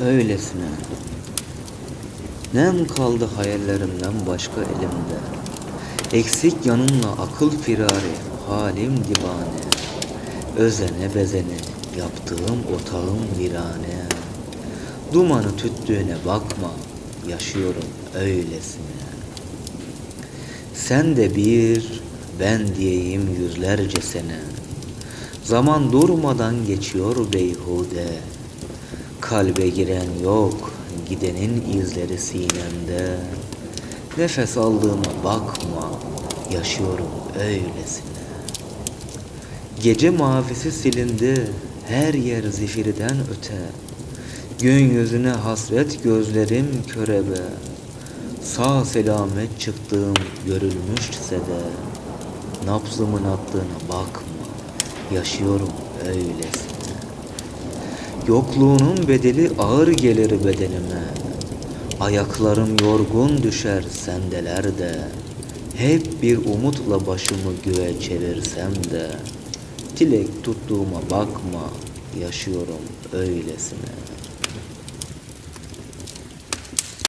öylesine. Nem kaldı hayallerimden başka elimde. Eksik yanınla akıl firari, halim divane. Özene bezene, yaptığım otağım virane. Dumanı tüttüğüne bakma, yaşıyorum öylesine. Sen de bir, ben diyeyim yüzlerce sene. Zaman durmadan geçiyor beyhude. Kalbe giren yok, gidenin izleri sinemde. Nefes aldığıma bakma, yaşıyorum öylesine. Gece mavisi silindi, her yer zifirden öte. Gün yüzüne hasret gözlerim körebe. Sağ selamet çıktığım görülmüşse de Nabzımın attığına bakma Yaşıyorum öylesine Yokluğunun bedeli ağır gelir bedenime. Ayaklarım yorgun düşer sendelerde. Hep bir umutla başımı göğe çevirsem de Dilek tuttuğuma bakma Yaşıyorum öylesine